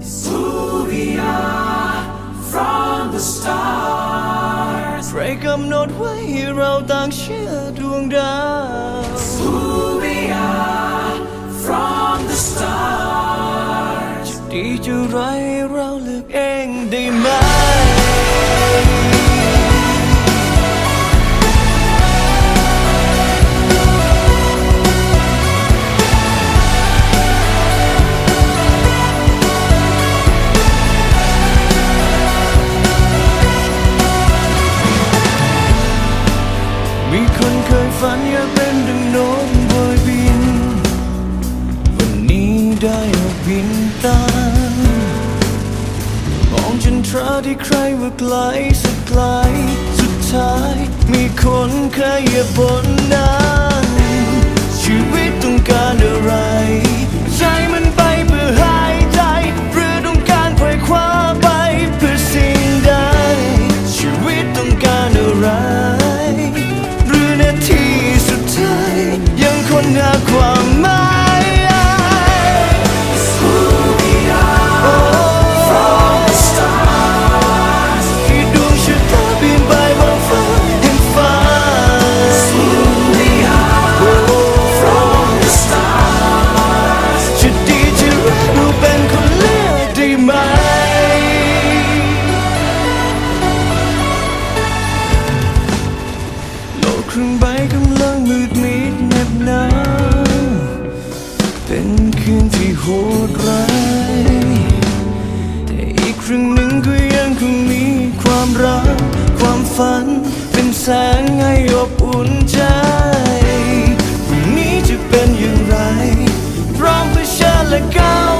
Suvia from the stars. Break up not why hero dang xia dung Suvia from the stars. Did you write around the end? มีคนเคยฝันอยากเป็นดังนกบอยบิน วันนี้ได้ออกบินตามมองจนทราที่ใครว่าไกลสักไกล สุดท้าย มีคนเคยเหยียบบนน้ำ ครึ่งใบกำลังมืดมิดเหน็บหนาวเป็นคืนที่โหดร้ายแต่อีกครึ่งหนึ่งก็ยังคงมีความรัก ความฝัน เป็นแสงให้อบอุ่นใจพรุ่งนี้จะเป็นอย่างไรพร้อมเพื่อเชิญและก้าว